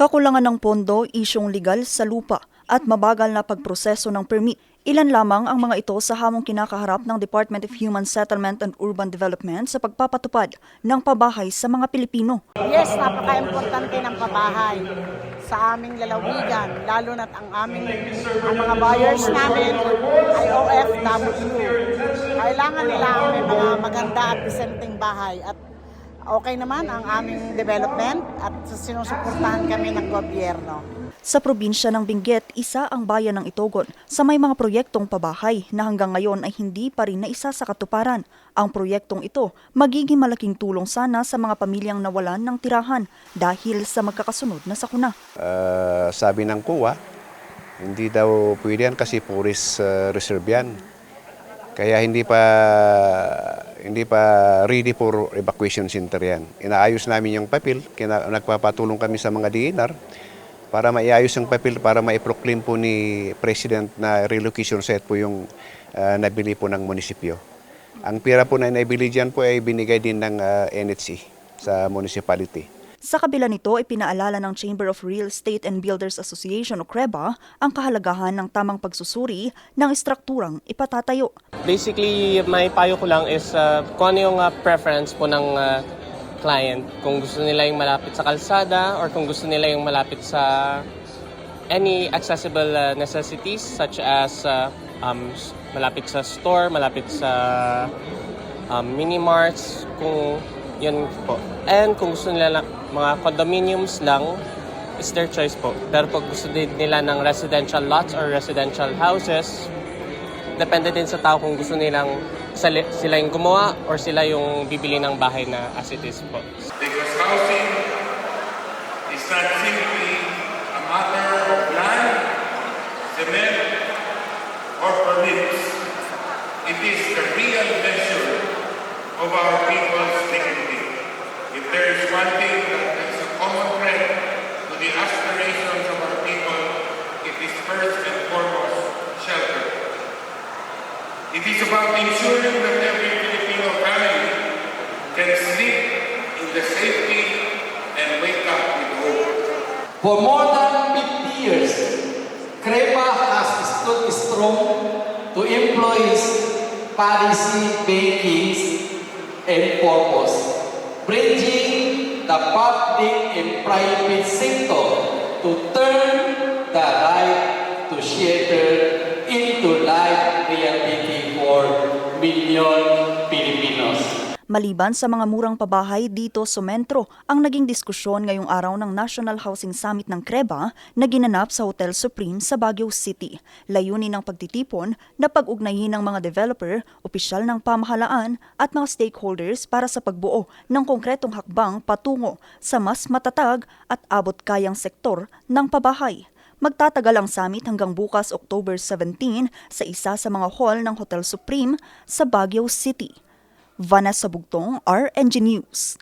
Kakulangan ng pondo, isyong legal sa lupa at mabagal na pagproseso ng permit. Ilan lamang ang mga ito sa hamong kinakaharap ng Department of Human Settlement and Urban Development sa pagpapatupad ng pabahay sa mga Pilipino. Yes, napaka-importante ng pabahay sa aming lalawigan, lalo na't ang aming ang mga buyers namin ay OFW. Kailangan nila may mga maganda at disenteng bahay at okay naman ang aming development at sinusuportahan kami ng gobyerno. Sa probinsya ng Benguet, isa ang bayan ng Itogon sa may mga proyektong pabahay na hanggang ngayon ay hindi pa rin naisa sa katuparan. Ang proyektong ito magiging malaking tulong sana sa mga pamilyang nawalan ng tirahan dahil sa magkakasunod na sakuna. Ah, sabi ng kuwa, hindi daw pwede yan kasi puris ah, reserve yan. Kaya hindi pa hindi pa ready for evacuation center yan. Inaayos namin yung papel, kina, nagpapatulong kami sa mga DNR para maiayos yung papel para maiproclaim po ni President na relocation site po yung ah, nabili po ng munisipyo. Ang pira po na naibili dyan po ay binigay din ng ah, NHC sa municipality. Sa kabila nito ay pinaalala ng Chamber of Real Estate and Builders Association o CREBA ang kahalagahan ng tamang pagsusuri ng estrukturang ipatatayo. Basically, may payo ko lang is uh, kung ano yung uh, preference po ng uh, client. Kung gusto nila yung malapit sa kalsada or kung gusto nila yung malapit sa any accessible uh, necessities such as uh, um, malapit sa store, malapit sa um, mini-marts, kung yun po. And kung gusto nila lang, mga condominiums lang, is their choice po. Pero pag gusto din nila ng residential lots or residential houses, depende din sa tao kung gusto nilang sila yung gumawa or sila yung bibili ng bahay na as it is po. Because housing is not simply a matter of land, cement, or permits. It is the real measure of our people's dignity. If there is one thing that is a common thread to the aspirations of our people, it is first and foremost shelter. It is about ensuring that every Filipino family can sleep in the safety and wake up with hope. For more than 50 years, CREPA has stood strong to employ its policy makings and purpose, bridging the public and private sector to turn the right to shelter million Filipinos. Maliban sa mga murang pabahay dito sa Metro, ang naging diskusyon ngayong araw ng National Housing Summit ng CREBA na ginanap sa Hotel Supreme sa Baguio City. Layunin ng pagtitipon na pag-ugnayin ng mga developer, opisyal ng pamahalaan at mga stakeholders para sa pagbuo ng konkretong hakbang patungo sa mas matatag at abot-kayang sektor ng pabahay. Magtatagal ang summit hanggang bukas October 17 sa isa sa mga hall ng Hotel Supreme sa Baguio City. Vanessa Bugtong, RNG News.